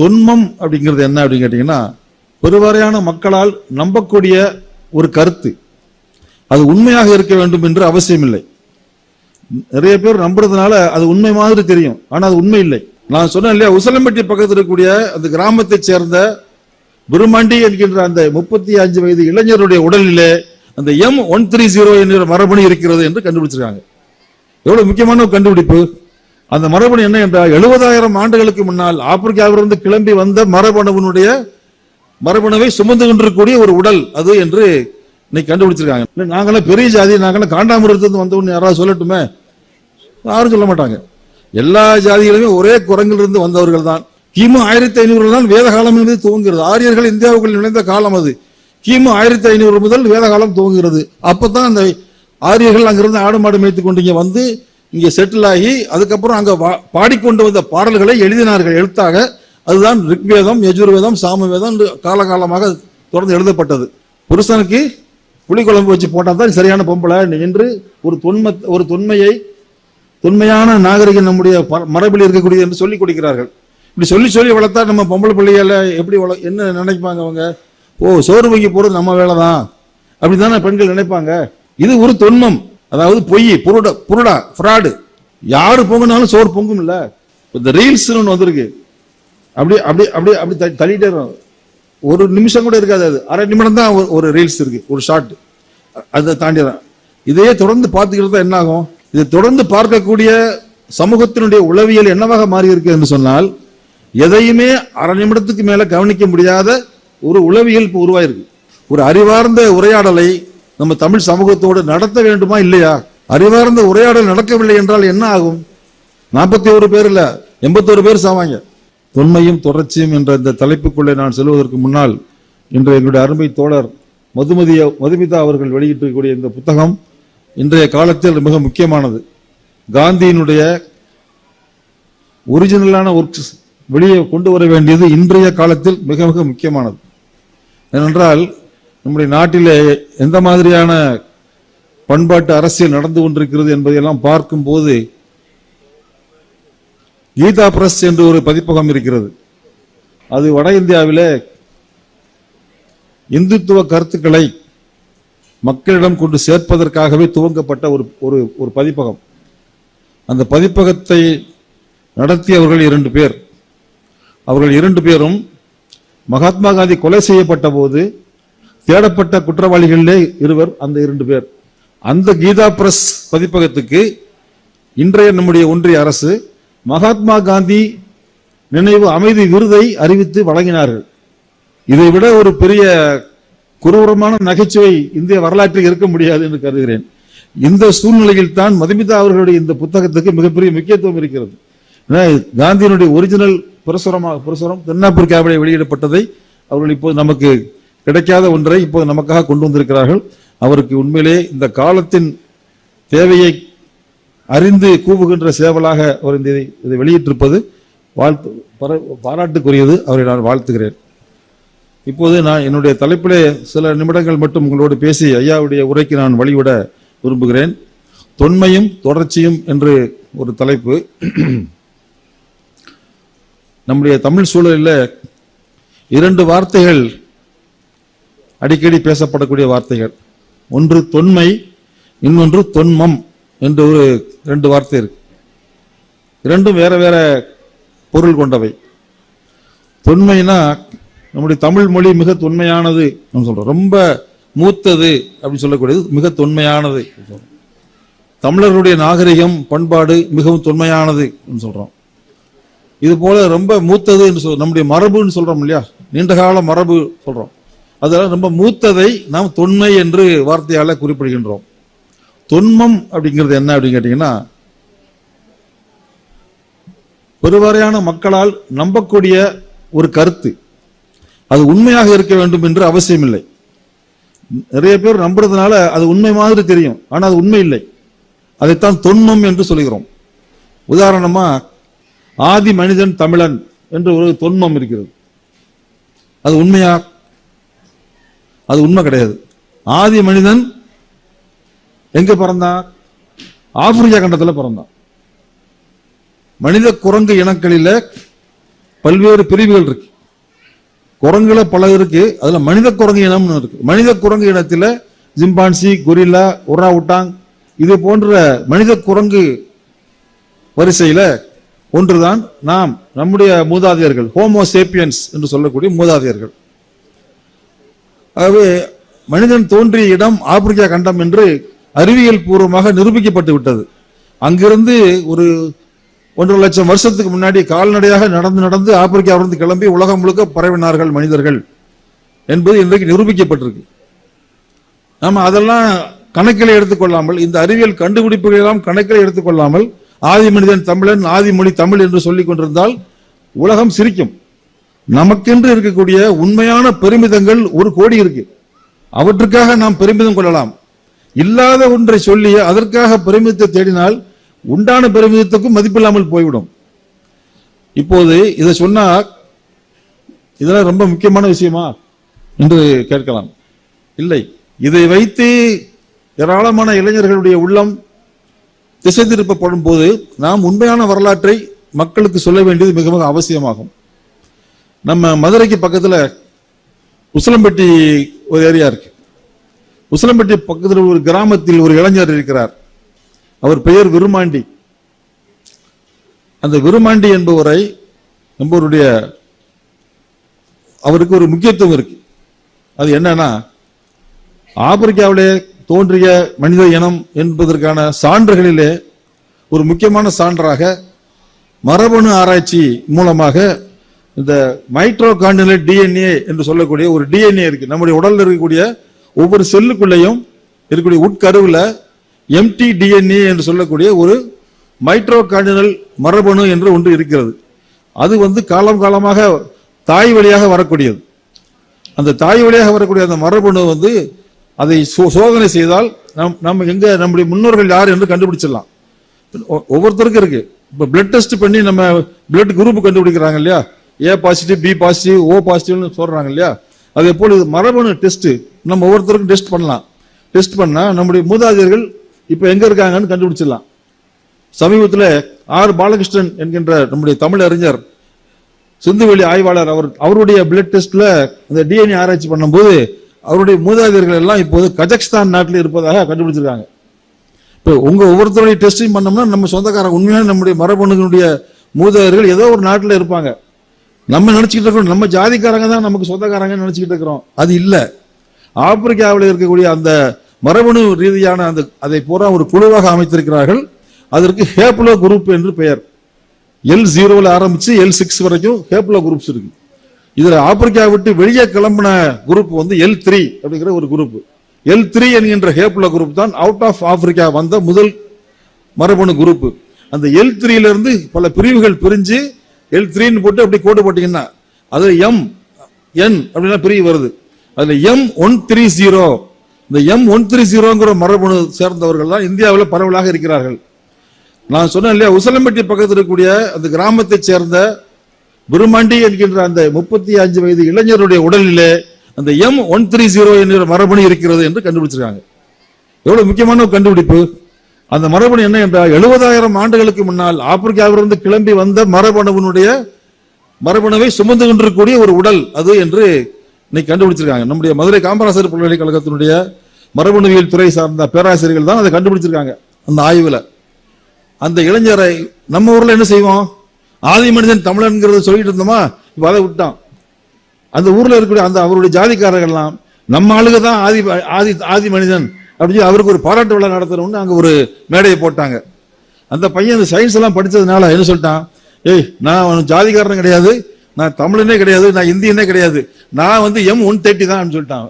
தொன்மம் அப்படிங்கிறது என்ன அப்படின்னு கேட்டிங்கன்னா பெருவாரியான மக்களால் நம்பக்கூடிய ஒரு கருத்து. அது உண்மையாக இருக்க வேண்டும் என்று அவசியம் இல்லை நிறைய பேர் நம்புறதுனால அது உண்மை மாதிரி தெரியும். ஆனால் அது உண்மை இல்லை. நான் சொன்னேன் இல்லையா உசலம்பட்டி பக்கத்தில் இருக்கக்கூடிய அந்த கிராமத்தைச் சேர்ந்த விருமாண்டி என்கின்ற அந்த முப்பத்தி அஞ்சு வயது இளைஞருடைய உடலிலே அந்த எம் ஒன் த்ரீ ஜீரோ என்கிற மரபணு இருக்கிறது என்று கண்டுபிடிச்சிருக்காங்க. எவ்வளவு முக்கியமான ஒரு கண்டுபிடிப்பு? அந்த மரபணு என்ன என்றால் எழுபதாயிரம் ஆண்டுகளுக்கு முன்னால் ஆப்பிரிக்காவிலிருந்து கிளம்பி வந்த மரபணுவினுடைய மரபணுவை சுமந்து கொண்டிருக்கக்கூடிய ஒரு உடல் அது என்று இன்னைக்கு கண்டுபிடிச்சிருக்காங்க. நாங்களாம் நாங்கெல்லாம் பெரிய ஜாதி நாங்கெல்லாம் காண்டாமிரத்திலிருந்து வந்தவன்னு யாராவது சொல்லட்டுமே? யாரும் சொல்ல மாட்டாங்க. எல்லா ஜாதிகளுமே ஒரே குரங்கிலிருந்து வந்தவர்கள் தான். கிமு ஆயிரத்தி ஐநூறு தான் வேத காலம் என்பது துவங்குகிறது. ஆரியர்கள் இந்தியாவுக்குள் நுழைந்த காலம் அது. கிமு ஆயிரத்தி ஐநூறு முதல் வேத காலம் துவங்குகிறது. அப்பதான் அந்த ஆரியர்கள் அங்கிருந்து ஆடு மாடு மேய்த்து கொண்டு இங்கே வந்து இங்கே செட்டில் ஆகி அதுக்கப்புறம் அங்கே வா- பாடிக்கொண்டு வந்த பாடல்களை எழுதினார்கள். எழுத்தாக அதுதான் ரிக்வேதம் யஜுர்வேதம் சாமவேதம் காலகாலமாக தொடர்ந்து எழுதப்பட்டது. புருஷனுக்கு புளிக்குழம்பு வச்சு போட்டால் தான் சரியான பொம்பளை. என்று ஒரு தொன்ம ஒரு தொன்மையை தொன்மையான நாகரிகம் நம்முடைய ப- மரபில் இருக்கக்கூடியது என்று சொல்லி கொடுக்கிறார்கள். இப்படி சொல்லி சொல்லி வளர்த்தா நம்ம பொம்பளை பிள்ளைகளை எப்படி வள என்ன நினைப்பாங்க அவங்க? ஓ சோறு வங்கி போடுறது நம்ம வேலை தான் அப்படி தானே பெண்கள் நினைப்பாங்க? இது ஒரு தொன்மம். அதாவது பொய் புருட புருடா ஃப்ராடு. யாரு பொங்குனாலும் சோறு பொங்கும் இல்லை இந்த ரீல்ஸ் ஒன்று வந்திருக்கு. அப்படி அப்படி அப்படி அப்படி தள்ளி- தள்ளிட்டே இருக்கும். ஒரு நிமிஷம் கூட இருக்காது அது. அரை நிமிடம் தான் ஒரு- ரீல்ஸ் இருக்கு ஒரு ஷார்ட் அதை தாண்டி தான் இதையே தொடர்ந்து பார்த்துக்கிறது தான் என்ன ஆகும்? இதை தொடர்ந்து பார்க்கக்கூடிய சமூகத்தினுடைய உளவியல் என்னவாக மாறி இருக்கு என்று சொன்னால் எதையுமே அரை நிமிடத்துக்கு மேல கவனிக்க முடியாத ஒரு உளவியல் இப்போ உருவாயிருக்கு. ஒரு அறிவார்ந்த உரையாடலை நம்ம தமிழ் சமூகத்தோடு நடத்த வேண்டுமா இல்லையா? அறிவார்ந்த உரையாடல் நடக்கவில்லை என்றால் என்ன ஆகும்? நாற்பத்தி ஒரு பேர் இல்ல எண்பத்தோரு பேர் சாவாங்க. தொன்மையும் தொடர்ச்சியும் என்ற இந்த தலைப்புக்குள்ளே நான் செல்வதற்கு முன்னால் இன்று எங்களுடைய அருமை தோழர் மதுமதிய மதுமிதா அவர்கள் வெளியிட்டிருக்கக்கூடிய இந்த புத்தகம் இன்றைய காலத்தில் மிக முக்கியமானது. காந்தியினுடைய ஒரிஜினலான ஒர்க்ஸ் வெளியே கொண்டு வர வேண்டியது இன்றைய காலத்தில் மிக மிக முக்கியமானது. ஏனென்றால் நம்முடைய நாட்டிலே எந்த மாதிரியான பண்பாட்டு அரசியல் நடந்து கொண்டிருக்கிறது என்பதையெல்லாம் பார்க்கும்போது கீதா பிரஸ் என்று ஒரு பதிப்பகம் இருக்கிறது. அது வட இந்தியாவில் இந்துத்துவ கருத்துக்களை மக்களிடம் கொண்டு சேர்ப்பதற்காகவே துவங்கப்பட்ட ஒரு ஒரு ஒரு பதிப்பகம். அந்த பதிப்பகத்தை நடத்தியவர்கள் இரண்டு பேர். அவர்கள் இரண்டு பேரும் மகாத்மா காந்தி கொலை செய்யப்பட்ட போது தேடப்பட்ட குற்றவாளிகளிலே இருவர் அந்த இரண்டு பேர். அந்த கீதா பிரஸ் பதிப்பகத்துக்கு இன்றைய நம்முடைய ஒன்றிய அரசு மகாத்மா காந்தி நினைவு அமைதி விருதை அறிவித்து வழங்கினார்கள். இதை விட ஒரு பெரிய குரூரமான நகைச்சுவை இந்திய வரலாற்றில் இருக்க முடியாது என்று கருதுகிறேன். இந்த சூழ்நிலையில் தான் மதுமிதா அவர்களுடைய இந்த புத்தகத்துக்கு மிகப்பெரிய முக்கியத்துவம் இருக்கிறது. காந்தியினுடைய ஒரிஜினல் பிரசுரமாக பிரசுரம் தென்னாப்பிரிக்காவிலே வெளியிடப்பட்டதை அவர்கள் இப்போது நமக்கு கிடைக்காத ஒன்றை இப்போது நமக்காக கொண்டு வந்திருக்கிறார்கள். அவருக்கு உண்மையிலே இந்த காலத்தின் தேவையை அறிந்து கூவுகின்ற சேவலாக அவர் இந்த இதை- வெளியிட்டிருப்பது வாழ்த்து பர- பாராட்டுக்குரியது. அவரை நான் வாழ்த்துகிறேன். இப்போது நான் என்னுடைய தலைப்பிலே சில நிமிடங்கள் மட்டும் உங்களோடு பேசி ஐயாவுடைய உரைக்கு நான் வழிவிட விரும்புகிறேன். தொன்மையும் தொடர்ச்சியும் என்று ஒரு தலைப்பு. நம்முடைய தமிழ் சூழலில் இரண்டு வார்த்தைகள் அடிக்கடி பேசப்படக்கூடிய வார்த்தைகள். ஒன்று தொன்மை இன்னொன்று தொன்மம் என்று ஒரு ரெண்டு வார்த்தை இருக்கு. இரண்டும் வேற வேற பொருள் கொண்டவை. தொன்மைனா நம்முடைய தமிழ் மொழி மிக தொன்மையானது நம்ம சொல்றோம். ரொம்ப மூத்தது அப்படின்னு சொல்லக்கூடியது மிக தொன்மையானது. தமிழர்களுடைய நாகரிகம் பண்பாடு மிகவும் தொன்மையானது சொல்றோம். இது போல ரொம்ப மூத்தது என்று சொல் நம்முடைய மரபுன்னு சொல்றோம் இல்லையா? நீண்டகால மரபு சொல்றோம். அதெல்லாம் ரொம்ப மூத்ததை நாம் தொன்மை என்று வார்த்தையால குறிப்பிடுகின்றோம். தொன்மம் அப்படிங்கிறது என்ன அப்படின்னு கேட்டீங்கன்னா பெருவாரியான மக்களால் நம்பக்கூடிய ஒரு கருத்து. அது உண்மையாக இருக்க வேண்டும் என்று அவசியம் இல்லை நிறைய பேர் நம்புறதுனால அது உண்மை மாதிரி தெரியும். ஆனா அது உண்மை இல்லை. அதைத்தான் தொன்மம் என்று சொல்கிறோம் உதாரணமா ஆதி மனிதன் தமிழன் என்று ஒரு தொன்மம் இருக்கிறது. அது உண்மையா? அது உண்மை கிடையாது. ஆதி மனிதன் எங்க பிறந்தான் ஆப்பிரிக்கா கண்டத்துல பிறந்தான். மனித குரங்கு இனங்களில பல்வேறு பிரிவுகள் இருக்கு. குரங்குல பல இருக்கு. அதுல மனித குரங்கு இனம்னு இருக்கு. மனித குரங்கு இனத்துல ஜிம்பான்சி கொரில்லா ஒராவுட்டாங் இது போன்ற மனித குரங்கு வரிசையில ஒன்றுதான் நாம் நம்முடைய மூதாதையர்கள் ஹோமோ சேப்பியன்ஸ் என்று சொல்லக்கூடிய மூதாதையர்கள். ஆகவே மனிதன் தோன்றிய இடம் ஆப்பிரிக்கா கண்டம் என்று அறிவியல் பூர்வமாக நிரூபிக்கப்பட்டு விட்டது. அங்கிருந்து ஒரு ஒன்றரை லட்சம் வருஷத்துக்கு முன்னாடி கால்நடையாக நடந்து நடந்து ஆப்பிரிக்காவிலிருந்து கிளம்பி உலகம் முழுக்க பரவினார்கள் மனிதர்கள் என்பது இன்றைக்கு நிரூபிக்கப்பட்டிருக்கு. நம்ம அதெல்லாம் கணக்கில் எடுத்துக்கொள்ளாமல் இந்த அறிவியல் கண்டுபிடிப்புகளெல்லாம் கணக்கில் எடுத்துக்கொள்ளாமல் ஆதி மனிதன் தமிழன் ஆதி மொழி தமிழ் என்று சொல்லிக் கொண்டிருந்தால் உலகம் சிரிக்கும். நமக்கென்று இருக்கக்கூடிய உண்மையான பெருமிதங்கள் ஒரு கோடி இருக்கு. அவற்றுக்காக நாம் பெருமிதம் கொள்ளலாம். இல்லாத ஒன்றை சொல்லி அதற்காக பெருமிதத்தை தேடினால் உண்டான பெருமிதத்துக்கும் மதிப்பில்லாமல் போய்விடும். இப்போது இதை சொன்னா இதெல்லாம் ரொம்ப முக்கியமான விஷயமா என்று கேட்கலாம். இல்லை. இதை வைத்து ஏராளமான இளைஞர்களுடைய உள்ளம் திசை திருப்பப்படும் போது நாம் உண்மையான வரலாற்றை மக்களுக்கு சொல்ல வேண்டியது மிகவும் அவசியமாகும். நம்ம மதுரைக்கு பக்கத்தில் உசிலம்பட்டி ஒரு ஏரியா இருக்கு. உசிலம்பட்டி பக்கத்தில் ஒரு கிராமத்தில் ஒரு இளைஞர் இருக்கிறார். அவர் பெயர் விருமாண்டி அந்த விருமாண்டி என்பவரை என்பவருடைய அவருக்கு ஒரு முக்கியத்துவம் இருக்கு. அது என்னன்னா ஆப்பிரிக்காவிலே தோன்றிய மனித இனம் என்பதற்கான சான்றுகளிலே ஒரு முக்கியமான சான்றாக மரபணு ஆராய்ச்சி மூலமாக இந்த மைட்ரோ டிஎன்ஏ என்று சொல்லக்கூடிய ஒரு டிஎன்ஏ இருக்கு. நம்முடைய உடலில் இருக்கக்கூடிய ஒவ்வொரு செல்லுக்குள்ளேயும் இருக்கக்கூடிய உட்கருவில் எம்டி டிஎன்ஏ என்று சொல்லக்கூடிய ஒரு மைட்ரோ மரபணு என்று ஒன்று இருக்கிறது. அது வந்து காலம் காலமாக தாய் வழியாக வரக்கூடியது. அந்த தாய் வழியாக வரக்கூடிய அந்த மரபணு வந்து அதை சோ- சோதனை செய்தால் நம் நம்ம எங்க நம்முடைய முன்னோர்கள் யார் என்று கண்டுபிடிச்சிடலாம். ஒ- ஒவ்வொருத்தருக்கும் இருக்கு. இப்போ பிளட் டெஸ்ட் பண்ணி நம்ம பிளட் குரூப் கண்டுபிடிக்கிறாங்க இல்லையா? A positive B positive O பாசிட்டிவ்னு சொல்கிறாங்க இல்லையா? அதே போல் இது மரபணு டெஸ்ட்டு நம்ம ஒவ்வொருத்தருக்கும் டெஸ்ட் பண்ணலாம். டெஸ்ட் பண்ணால் நம்முடைய மூதாதையர்கள் இப்போ எங்கே இருக்காங்கன்னு கண்டுபிடிச்சிடலாம். சமீபத்தில் ஆர் பாலகிருஷ்ணன் என்கின்ற நம்முடைய தமிழ் அறிஞர் சிந்துவெளி ஆய்வாளர் அவர் அவருடைய பிளட் டெஸ்ட்டில் அந்த டிஎன்ஏ ஆராய்ச்சி பண்ணும்போது அவருடைய மூதாதையர்கள் எல்லாம் இப்போது கஜகஸ்தான் நாட்டில் இருப்பதாக கண்டுபிடிச்சிருக்காங்க. இப்போ உங்கள் ஒவ்வொருத்தருடைய டெஸ்டிங் பண்ணோம்னா நம்ம சொந்தக்காரன் உண்மையான நம்முடைய மரபணுகளுடைய மூதாதையர்கள் ஏதோ ஒரு நாட்டில் இருப்பாங்க. நம்ம நினைச்சுக்கிட்டு இருக்கோம் நம்ம ஜாதிக்காரங்க தான் நமக்கு சொந்தக்காரங்க நினைச்சுக்கிட்டு இருக்கிறோம். அது இல்லை. ஆப்பிரிக்காவில் இருக்கக்கூடிய அந்த மரபணு ரீதியான அந்த அதை பூரா ஒரு குழுவாக அமைத்திருக்கிறார்கள். அதற்கு ஹேப்லோ குரூப் என்று பெயர். எல் ஜீரோவில் ஆரம்பித்து எல் சிக்ஸ் வரைக்கும் ஹேப்லோ குரூப்ஸ் இருக்கு. இதில் ஆப்பிரிக்கா விட்டு வெளியே கிளம்பின குரூப் வந்து எல் த்ரீ அப்படிங்கிற ஒரு குரூப். எல் த்ரீ என்கின்ற ஹேப்லோ குரூப் தான் அவுட் ஆஃப் ஆப்பிரிக்கா வந்த முதல் மரபணு குரூப். அந்த எல் த்ரீலேருந்து பல பிரிவுகள் பிரிஞ்சு எல் த்ரீன்னு போட்டு அப்படி கோடு போட்டீங்கன்னா அது எம் என் அப்படின்னா பிரிவு வருது. அதில் எம் ஒன் த்ரீ ஜீரோ இந்த எம் ஒன் த்ரீ ஜீரோங்கிற மரபணு சேர்ந்தவர்கள் தான் இந்தியாவில் பரவலாக இருக்கிறார்கள். நான் சொன்னேன் இல்லையா உசலம்பட்டி பக்கத்தில் இருக்கக்கூடிய அந்த கிராமத்தைச் சேர்ந்த பிரம்மாண்டி என்கின்ற அந்த முப்பத்தி அஞ்சு வயது இளைஞருடைய உடலிலே அந்த எம் ஒன் த்ரீ ஜீரோ என்கிற மரபணு இருக்கிறது என்று கண்டுபிடிச்சிருக்காங்க. எவ்வளவு முக்கியமான ஒரு கண்டுபிடிப்பு? அந்த மரபணு என்ன என்றால் எழுபதாயிரம் ஆண்டுகளுக்கு முன்னால் ஆப்பிரிக்காவிலிருந்து கிளம்பி வந்த மரபணுவினுடைய மரபணுவை சுமந்து கொண்டிருக்கக்கூடிய ஒரு உடல் அது என்று இன்னைக்கு கண்டுபிடிச்சிருக்காங்க. நம்முடைய மதுரை காமராசர் பல்கலைக்கழகத்தினுடைய மரபணுவியல் துறை சார்ந்த பேராசிரியர்கள் தான் அதை கண்டுபிடிச்சிருக்காங்க அந்த ஆய்வில். அந்த இளைஞரை நம்ம ஊரில் என்ன செய்வோம்? ஆதி மனிதன் தமிழன்கிறத சொல்லிட்டு இருந்தோமா? இப்போ அதை விட்டான். அந்த ஊரில் இருக்கக்கூடிய அந்த அவருடைய ஜாதிக்காரர்கள்லாம் நம்ம ஆளுக தான் ஆதி ஆதி ஆதி மனிதன். அப்படின்னு சொல்லி அவருக்கு ஒரு பாராட்டு விழா நடத்தணும்னு அங்கே ஒரு மேடையை போட்டாங்க. அந்த பையன் அந்த சயின்ஸ் எல்லாம் படித்ததுனால என்ன சொல்லிட்டான்? ஏய் நான் அவன் ஜாதிக்காரன் கிடையாது. நான் தமிழனே கிடையாது. நான் இந்தியனே கிடையாது. நான் வந்து எம் ஒன் தேர்ட்டி தான் சொல்லிட்டான்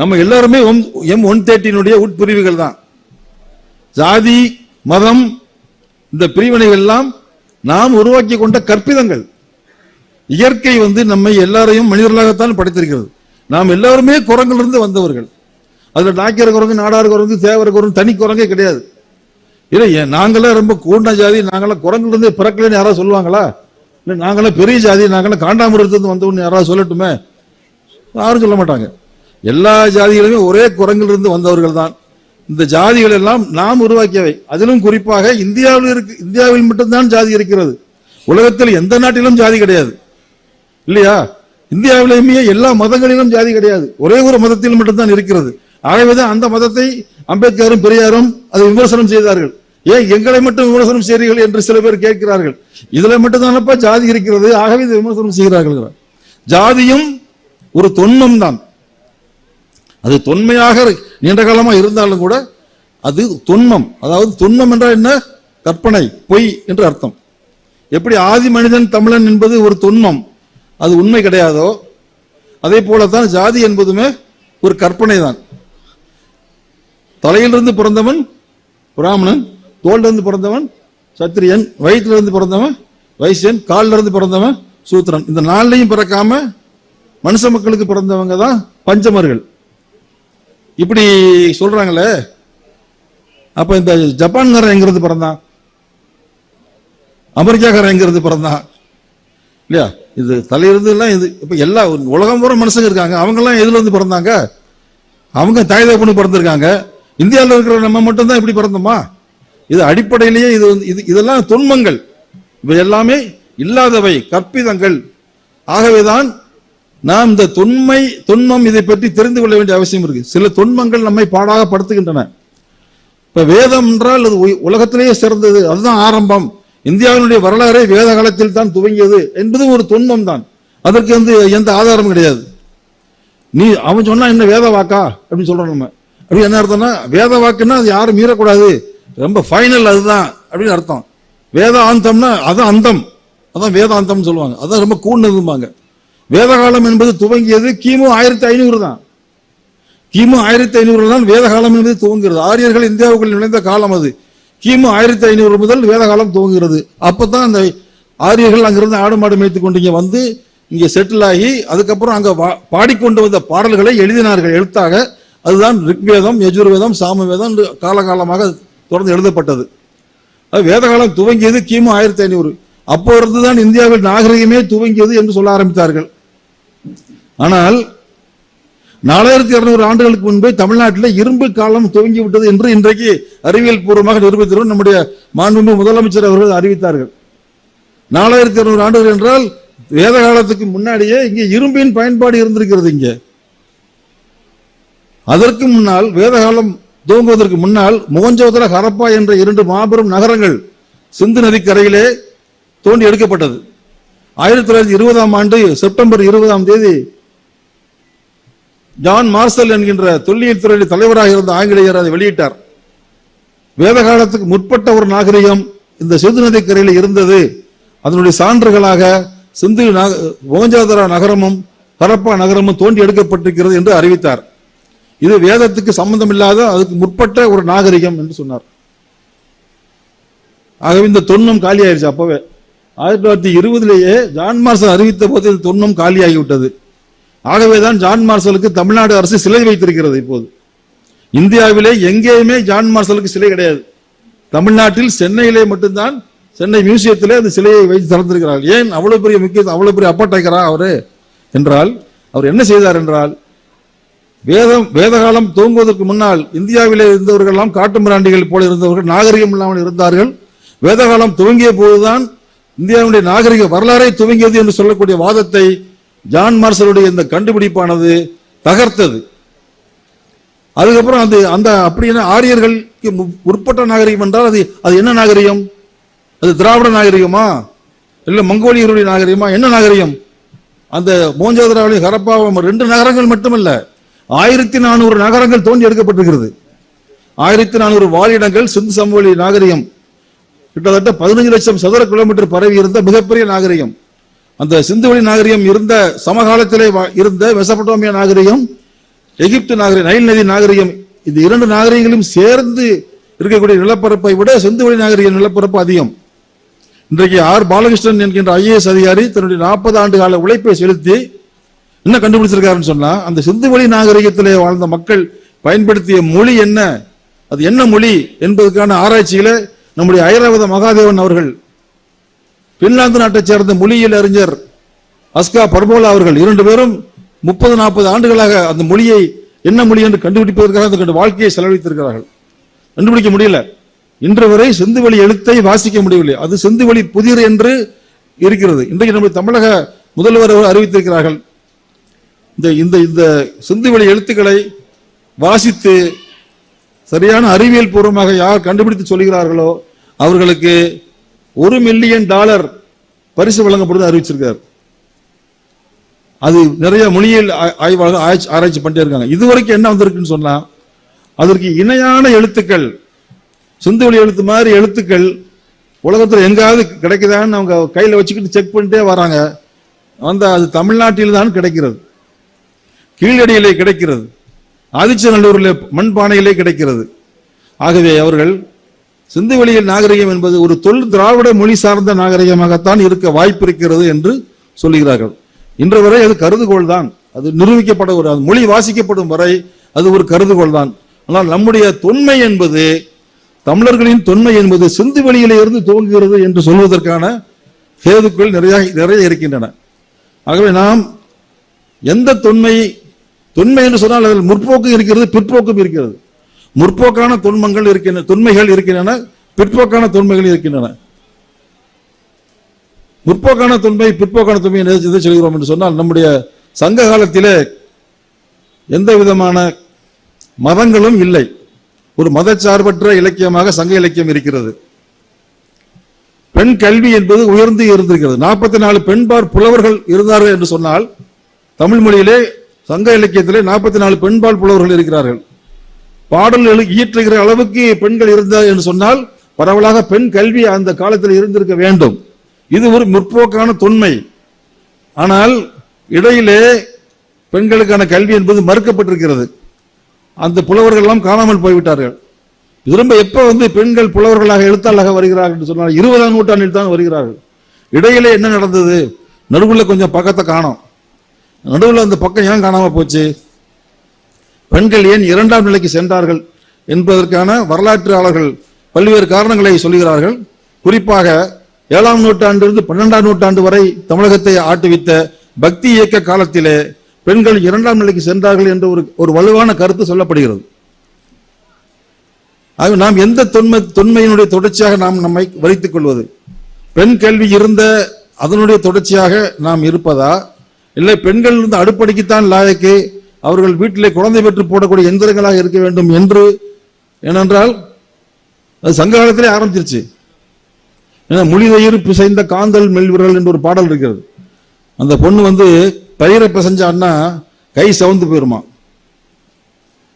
நம்ம எல்லாருமே எம் ஒன் தேர்ட்டினுடைய உட்பிரிவுகள் தான். ஜாதி மதம் இந்த பிரிவினைகள் எல்லாம் நாம் உருவாக்கி கொண்ட கற்பிதங்கள். இயற்கை வந்து நம்மை எல்லாரையும் மனிதர்களாகத்தான் படைத்திருக்கிறது. நாம் எல்லாருமே குரங்கிலிருந்து வந்தவர்கள். அதில் நாக்கிற குரங்கு நாடார் குரங்கு தேவர் குரங்கு தனி குரங்கே கிடையாது. இல்லை ஏன் நாங்களாம் ரொம்ப கூண்ட ஜாதி நாங்களாம் குரங்குலேருந்து பிறக்கலன்னு யாராவது சொல்லுவாங்களா? இல்லை நாங்களாம் பெரிய ஜாதி நாங்களாம் காண்டாமிரத்திலிருந்து வந்தவன்னு யாராவது சொல்லட்டுமே? யாரும் சொல்ல மாட்டாங்க. எல்லா ஜாதிகளுமே ஒரே குரங்கிலிருந்து வந்தவர்கள் தான். இந்த ஜாதிகள் எல்லாம் நாம் உருவாக்கியவை. அதிலும் குறிப்பாக இந்தியாவில் இருக்கு இந்தியாவில் மட்டும்தான் ஜாதி இருக்கிறது. உலகத்தில் எந்த நாட்டிலும் ஜாதி கிடையாது. இல்லையா? இந்தியாவிலேயுமே எல்லா மதங்களிலும் ஜாதி கிடையாது. ஒரே ஒரு மதத்தில் மட்டும்தான் இருக்கிறது. ஆகவேதான் அந்த மதத்தை அம்பேத்கரும் பெரியாரும் அதை விமர்சனம் செய்தார்கள். ஏன் எங்களை மட்டும் விமர்சனம் செய்கிறீர்கள் என்று சில பேர் கேட்கிறார்கள். இதுல மட்டும்தானப்பா ஜாதி இருக்கிறது? ஆகவே இதை விமர்சனம் செய்கிறார்கள். ஜாதியும் ஒரு தொன்மம் தான். அது தொன்மையாக நீண்ட காலமா இருந்தாலும் கூட அது தொன்மம். அதாவது தொன்மம் என்றால் என்ன? கற்பனை பொய் என்று அர்த்தம். எப்படி ஆதி மனிதன் தமிழன் என்பது ஒரு தொன்மம்? அது உண்மை கிடையாதோ? அதே போலத்தான் ஜாதி என்பதுமே ஒரு கற்பனை தான். தலையிலிருந்து பிறந்தவன் பிராமணன் தோல்லிருந்து பிறந்தவன் சத்திரியன் வயிற்றிலிருந்து பிறந்தவன் வைசியன் காலிலிருந்து பிறந்தவன் சூத்திரன். இந்த நாள்லையும் பிறக்காம மனுஷ மக்களுக்கு பிறந்தவங்க தான் பஞ்சமர்கள். இப்படி சொல்றாங்களே அப்ப இந்த ஜப்பான்காரன் எங்கிறது பிறந்தான்? அமெரிக்காக்காரன் எங்கிறது பிறந்தான்? இல்லையா? இது தலையிலிருந்து எல்லாம் இது இப்ப எல்லா உலகம் பூரா மனுஷங்க இருக்காங்க. அவங்க எல்லாம் எதுல இருந்து பிறந்தாங்க? அவங்க தாய் தகப்பனு பிறந்திருக்காங்க. இந்தியாவில் இருக்கிற நம்ம மட்டும்தான் இப்படி பிறந்தோமா? இது அடிப்படையிலேயே இது வந்து- இது இதெல்லாம் துன்பங்கள். இவை எல்லாமே இல்லாதவை கற்பிதங்கள். ஆகவேதான் நாம் இந்த தொன்மை தொன்மம் இதை பற்றி தெரிந்து கொள்ள வேண்டிய அவசியம் இருக்கு. சில தொன்மங்கள் நம்மை பாடாக படுத்துகின்றன. இப்ப வேதம் என்றால் அது உலகத்திலேயே சிறந்தது. அதுதான் ஆரம்பம். இந்தியாவினுடைய வரலாறே வேத காலத்தில் தான் துவங்கியது என்பது ஒரு தொன்மம் தான். அதற்கு வந்து எந்த ஆதாரமும் கிடையாது. நீ அவன் சொன்னா என்ன வேத வாக்கா? அப்படின்னு சொல்றோம் நம்ம. அப்படி என்ன அர்த்தம்னா வேத வாக்குன்னா அது யாரும் மீறக்கூடாது. ரொம்ப ஃபைனல் அதுதான் அப்படின்னு அர்த்தம். வேதாந்தம்னா அதான் அந்தம். அதான் வேதாந்தம்னு சொல்லுவாங்க. அதான் ரொம்ப கூடுனதும்பாங்க. வேதகாலம் என்பது துவங்கியது கிமு ஆயிரத்தி ஐநூறு தான். கிமு ஆயிரத்தி ஐநூறு தான் வேதகாலம் என்பது துவங்குகிறது. ஆரியர்கள் இந்தியாவுக்குள் நுழைந்த காலம் அது. கிமு ஆயிரத்தி ஐநூறு முதல் வேதகாலம் துவங்குகிறது. அப்பதான் அந்த ஆரியர்கள் அங்கிருந்து ஆடு மாடு மேய்த்து கொண்டு இங்கே வந்து இங்கே செட்டில் ஆகி அதுக்கப்புறம் அங்கே வா- பாடிக்கொண்டு வந்த பாடல்களை எழுதினார்கள். எழுத்தாக அதுதான் ரிக்வேதம் யஜுர்வேதம் சாமவேதம் காலகாலமாக தொடர்ந்து எழுதப்பட்டது. அது வேதகாலம் துவங்கியது கிமு ஆயிரத்தி ஐநூறு. அப்போ இருந்துதான் இந்தியாவில் நாகரிகமே துவங்கியது என்று சொல்ல ஆரம்பித்தார்கள். ஆனால் நாலாயிரத்தி இருநூறு ஆண்டுகளுக்கு முன்பே தமிழ்நாட்டில் இரும்பு காலம் துவங்கி விட்டது என்று இன்றைக்கு அறிவியல் பூர்வமாக நிரூபித்திருக்கும் நம்முடைய மாண்புமிகு முதலமைச்சர் அவர்கள் அறிவித்தார்கள். நாலாயிரத்தி இருநூறு ஆண்டுகள் என்றால் வேத காலத்துக்கு முன்னாடியே இங்கே இரும்பின் பயன்பாடு இருந்திருக்கிறது இங்கே. அதற்கு முன்னால் வேதகாலம் துவங்குவதற்கு முன்னால் மோகஞ்சோதர ஹரப்பா என்ற இரண்டு மாபெரும் நகரங்கள் சிந்து நதிக்கரையிலே தோண்டி எடுக்கப்பட்டது. ஆயிரத்தி தொள்ளாயிரத்தி இருபதாம் ஆண்டு செப்டம்பர் இருபதாம் தேதி ஜான் மார்சல் என்கின்ற தொல்லியல் துறையில் தலைவராக இருந்த ஆங்கிலேயர் அதை வெளியிட்டார். வேத காலத்துக்கு முற்பட்ட ஒரு நாகரிகம் இந்த சிந்து நதிக்கரையில் இருந்தது. அதனுடைய சான்றுகளாக சிந்து நாக- நகரமும் ஹரப்பா நகரமும் தோண்டி எடுக்கப்பட்டிருக்கிறது என்று அறிவித்தார். இது வேதத்துக்கு சம்பந்தம் இல்லாத அதுக்கு முற்பட்ட ஒரு நாகரிகம் என்று சொன்னார். ஆகவே இந்த தொன்மம் காலி ஆயிடுச்சு அப்பவே. ஆயிரத்தி தொள்ளாயிரத்தி இருபதுலேயே ஜான் மார்சல் அறிவித்த போது இந்த தொன்மம் காலியாகிவிட்டது. ஆகவேதான் ஜான் மார்சலுக்கு தமிழ்நாடு அரசு சிலை வைத்திருக்கிறது இப்போது. இந்தியாவிலே எங்கேயுமே ஜான் மார்சலுக்கு சிலை கிடையாது. தமிழ்நாட்டில் சென்னையிலே மட்டும்தான் சென்னை மியூசியத்திலே அந்த சிலையை வைத்து திறந்திருக்கிறார். ஏன் அவ்வளவு பெரிய முக்கிய அவ்வளவு பெரிய அப்பட்டைக்கிறா அவரு? என்றால் அவர் என்ன செய்தார் என்றால் வேதம் வேதகாலம் துவங்குவதற்கு முன்னால் இந்தியாவிலே இருந்தவர்கள் எல்லாம் காட்டு மிராண்டிகள் போல இருந்தவர்கள் நாகரிகம் இல்லாமல் இருந்தார்கள். வேதகாலம் துவங்கிய போதுதான் இந்தியாவுடைய நாகரிக வரலாறை துவங்கியது என்று சொல்லக்கூடிய வாதத்தை ஜான் மார்சலுடைய இந்த கண்டுபிடிப்பானது தகர்த்தது. அதுக்கப்புறம் அது அந்த அப்படின்னா ஆரியர்களுக்கு உட்பட்ட நாகரிகம் என்றால் அது அது என்ன நாகரிகம்? அது திராவிட நாகரிகமா? இல்லை மங்கோலியருடைய நாகரிகமா? என்ன நாகரிகம்? அந்த மோஞ்சோதராவிலையும் ஹரப்பாவும் ரெண்டு நகரங்கள் மட்டுமல்ல. ஆயிரத்தி நானூறு நகரங்கள் தோண்டி எடுக்கப்பட்டிருக்கிறது. ஆயிரத்தி நானூறு வாழிடங்கள் சிந்து சமவெளி நாகரிகம். கிட்டத்தட்ட பதினஞ்சு லட்சம் சதுர கிலோமீட்டர் பரவி இருந்த மிகப்பெரிய நாகரிகம். அந்த சிந்துவெளி நாகரிகம் இருந்த சமகாலத்திலே இருந்த மெசபட்டோமிய நாகரிகம் எகிப்து நாகரிகம் நைல் நதி நாகரிகம் இந்த இரண்டு நாகரிகங்களும் சேர்ந்து இருக்கக்கூடிய நிலப்பரப்பை விட சிந்துவெளி நாகரிக நிலப்பரப்பு அதிகம். இன்றைக்கு ஆர். பாலகிருஷ்ணன் என்கின்ற ஐஏஎஸ் அதிகாரி தன்னுடைய நாற்பது ஆண்டு கால உழைப்பை செலுத்தி என்ன கண்டுபிடிச்சிருக்காருன்னு சொன்னா அந்த சிந்துவெளி நாகரிகத்திலே வாழ்ந்த மக்கள் பயன்படுத்திய மொழி என்ன? அது என்ன மொழி என்பதற்கான ஆராய்ச்சியில நம்முடைய ஐராவத மகாதேவன் அவர்கள் பின்லாந்து நாட்டைச் சேர்ந்த மொழியியல் அறிஞர் அஸ்கா பர்போலா அவர்கள் இரண்டு பேரும் முப்பது நாற்பது ஆண்டுகளாக அந்த மொழியை என்ன மொழி என்று கண்டுபிடிப்பதற்காக அந்த வாழ்க்கையை செலவழித்திருக்கிறார்கள். கண்டுபிடிக்க முடியல. இன்று வரை சிந்துவெளி எழுத்தை வாசிக்க முடியவில்லை. அது சிந்துவெளி புதிர் என்று இருக்கிறது. இன்றைக்கு நம்ம தமிழக முதல்வர் அவர் அறிவித்திருக்கிறார்கள். இந்த இந்த இந்த சிந்துவெளி எழுத்துக்களை வாசித்து சரியான அறிவியல் பூர்வமாக யார் கண்டுபிடித்து சொல்கிறார்களோ அவர்களுக்கு ஒரு மில்லியன் டாலர் பரிசு வழங்கப்படுவது அறிவிச்சிருக்கார். அது நிறைய மொழியியல் ஆய்வாளர்கள் ஆராய்ச்சி- ஆராய்ச்சி பண்ணிட்டே இருக்காங்க இதுவரைக்கும் என்ன வந்திருக்குன்னு சொன்னா அதற்கு இணையான எழுத்துக்கள் சிந்துவெளி எழுத்து மாதிரி எழுத்துக்கள் உலகத்தில் எங்காவது கிடைக்குதான்னு அவங்க கையில் வச்சுக்கிட்டு செக் பண்ணிட்டே வராங்க. அந்த அது தமிழ்நாட்டில் தான் கிடைக்கிறது. கீழடியிலே கிடைக்கிறது. ஆதிச்சநல்லூரிலே மண்பானையிலே கிடைக்கிறது. ஆகவே அவர்கள் சிந்துவெளியில் நாகரிகம் என்பது ஒரு தொல் திராவிட மொழி சார்ந்த நாகரிகமாகத்தான் இருக்க வாய்ப்பு இருக்கிறது என்று சொல்லுகிறார்கள். இன்று வரை அது கருதுகோள் தான் அது நிரூபிக்கப்பட ஒரு மொழி வாசிக்கப்படும் வரை அது ஒரு கருதுகோள் தான் ஆனால் நம்முடைய தொன்மை என்பது தமிழர்களின் தொன்மை என்பது சிந்து வெளியிலிருந்து துவங்குகிறது என்று சொல்வதற்கான ஹேதுக்கள் நிறைய நிறைய இருக்கின்றன. ஆகவே நாம் எந்த தொன்மை தொன்மை என்று சொன்னால் அதில் முற்போக்கும் இருக்கிறது பிற்போக்கும் இருக்கிறது. முற்போக்கான தொன்மங்கள் இருக்கின்றன தொன்மைகள் இருக்கின்றன பிற்போக்கான தொன்மைகள் இருக்கின்றன. முற்போக்கான தொன்மை பிற்போக்கான தொன்மை எதை எதை சொல்கிறோம் என்று சொன்னால் நம்முடைய சங்க காலத்திலே எந்த விதமான மதங்களும் இல்லை. ஒரு மதச்சார்பற்ற இலக்கியமாக சங்க இலக்கியம் இருக்கிறது. பெண் கல்வி என்பது உயர்ந்து இருந்திருக்கிறது. நாற்பத்தி நாலு பெண்பார் புலவர்கள் இருந்தார்கள் என்று சொன்னால் தமிழ் மொழியிலே சங்க இலக்கியத்திலே நாற்பத்தி நாலு பெண்பால் புலவர்கள் இருக்கிறார்கள். பாடல் இயற்றுகிற அளவுக்கு பெண்கள் இருந்தார் என்று சொன்னால் பரவலாக பெண் கல்வி அந்த காலத்தில் இருந்திருக்க வேண்டும். இது ஒரு முற்போக்கான தொன்மை. ஆனால் இடையிலே பெண்களுக்கான கல்வி என்பது மறுக்கப்பட்டிருக்கிறது. அந்த புலவர்கள் எல்லாம் காணாமல் போய்விட்டார்கள். திரும்ப எப்ப வந்து பெண்கள் புலவர்களாக எழுத்தாளாக வருகிறார்கள் என்று சொன்னால் இருபதாம் நூற்றாண்டில் தான் வருகிறார்கள். இடையிலே என்ன நடந்தது? நடுவில் கொஞ்சம் பக்கத்தை காணோம். நடுவில் அந்த பக்கம் ஏன் காணாமல் போச்சு? பெண்கள் ஏன் இரண்டாம் நிலைக்கு சென்றார்கள் என்பதற்கான வரலாற்றாளர்கள் பல்வேறு காரணங்களை சொல்கிறார்கள் குறிப்பாக ஏழாம் நூற்றாண்டிலிருந்து பன்னெண்டாம் நூற்றாண்டு வரை தமிழகத்தை ஆட்டுவித்த பக்தி இயக்க காலத்திலே பெண்கள் இரண்டாம் நிலைக்கு சென்றார்கள் என்ற ஒரு ஒரு வலுவான கருத்து சொல்லப்படுகிறது. ஆக நாம் எந்த தொன்மை தொன்மையினுடைய தொடர்ச்சியாக நாம் நம்மை வரித்துக் கொள்வது? பெண் கல்வி இருந்த அதனுடைய தொடர்ச்சியாக நாம் இருப்பதா? இல்லை பெண்கள் வந்து அடுப்படைக்குத்தான் லாயக்கு அவர்கள் வீட்டிலே குழந்தை பெற்று போடக்கூடிய எந்திரங்களாக இருக்க வேண்டும் என்று. ஏனென்றால் அது சங்க காலத்திலே ஆரம்பிச்சிருச்சு. ஏன்னா முழிதயிர் பிசைந்த காந்தல் மெல்விரல் என்று ஒரு பாடல் இருக்கிறது. அந்த பொண்ணு வந்து தயிரை பிசைஞ்சான்னா கை சவுந்து போயிருமா?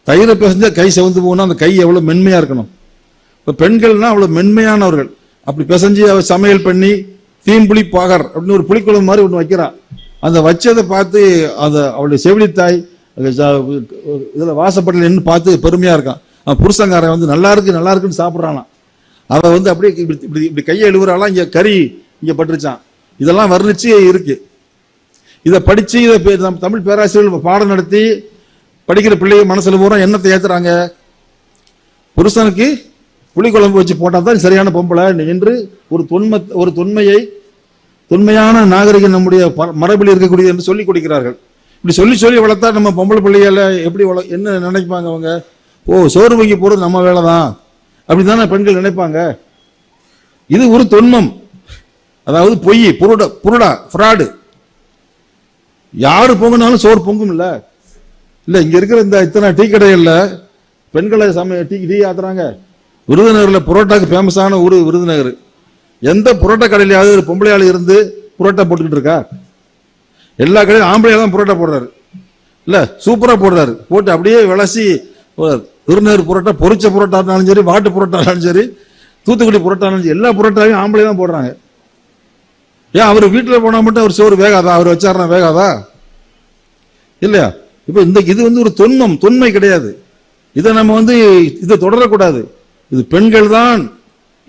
தயிரை பிசைஞ்சா கை சவுந்து போகணும் அந்த கை எவ்வளவு மென்மையா இருக்கணும். இப்போ பெண்கள்னா அவ்வளவு மென்மையானவர்கள். அப்படி பிசைஞ்சு அவள் சமையல் பண்ணி தீம்புளி பாகர் அப்படின்னு ஒரு புளிக்குழம்பு மாதிரி ஒன்று வைக்கிறா. அந்த வச்சதை பார்த்து அந்த அவளுடைய செவிலித்தாய் இதில் ச- வாசப்படல பார்த்து பெருமையாக இருக்கான். அவன் புருஷங்காரன் வந்து நல்லா இருக்கு நல்லா இருக்குன்னு சாப்பிட்றானா அவள் வந்து அப்படியே இப்படி இப்படி இப்படி கையை எழுவுறாலாம் இங்கே கறி இங்கே பட்டுருச்சான் இதெல்லாம் வர்ணிச்சு இருக்கு. இதை படித்து இதை பே- நம்ம தமிழ் பேராசிரியர்கள் பாடம் நடத்தி படிக்கிற பிள்ளைங்க மனசில் பூரா எண்ணத்தை ஏற்றுறாங்க புருஷனுக்கு புளிக்குழம்பு வச்சு போட்டால் தான் சரியான பொம்பளை. என்று ஒரு தொன்மை ஒரு தொன்மையை தொன்மையான நாகரிகம் நம்முடைய ப- மரபில் இருக்கக்கூடியது என்று சொல்லி கொடுக்கிறார்கள். இப்படி சொல்லி சொல்லி வளர்த்தா நம்ம பொம்பளை பிள்ளைகளை எப்படி வள என்ன நினைப்பாங்க அவங்க? ஓ சோறு வைக்க போறது நம்ம வேலை தான் அப்படி தானே பெண்கள் நினைப்பாங்க? இது ஒரு தொன்மம். அதாவது பொய் புருட புருடா ஃப்ராடு. யாரு பொங்கினாலும் சோறு பொங்கும் இல்லை இல்லை இங்கே இருக்கிற இந்த இத்தனை டீ கடைகளில் பெண்களை சமய டீ டீ ஆத்துறாங்க. விருதுநகரில் புரோட்டாக்கு ஃபேமஸான ஊர் விருதுநகர். எந்த புரோட்டா கடையிலையாவது ஒரு பொம்பளை ஆள் இருந்து புரோட்டா போட்டுக்கிட்டு இருக்கா? எல்லா கடையும் ஆம்பளையாக தான் புரோட்டா போடுறாரு. இல்லை சூப்பராக போடுறாரு. போட்டு அப்படியே விளசி போடுறாரு. விருதுநகர் புரோட்டா பொரிச்ச புரோட்டானாலும் சரி வாட்டு புரோட்டானாலும் சரி தூத்துக்குடி புரோட்டானாலும் சரி எல்லா புரோட்டாவையும் ஆம்பளை தான் போடுறாங்க. ஏன் அவர் வீட்டில் போனால் மட்டும் அவர் சோறு வேகாதா? அவர் வச்சாருனா வேகாதா? இல்லையா? இப்போ இந்த இது வந்து ஒரு தொன்மம் தொன்மை கிடையாது. இதை நம்ம வந்து இதை தொடரக்கூடாது. இது பெண்கள் தான்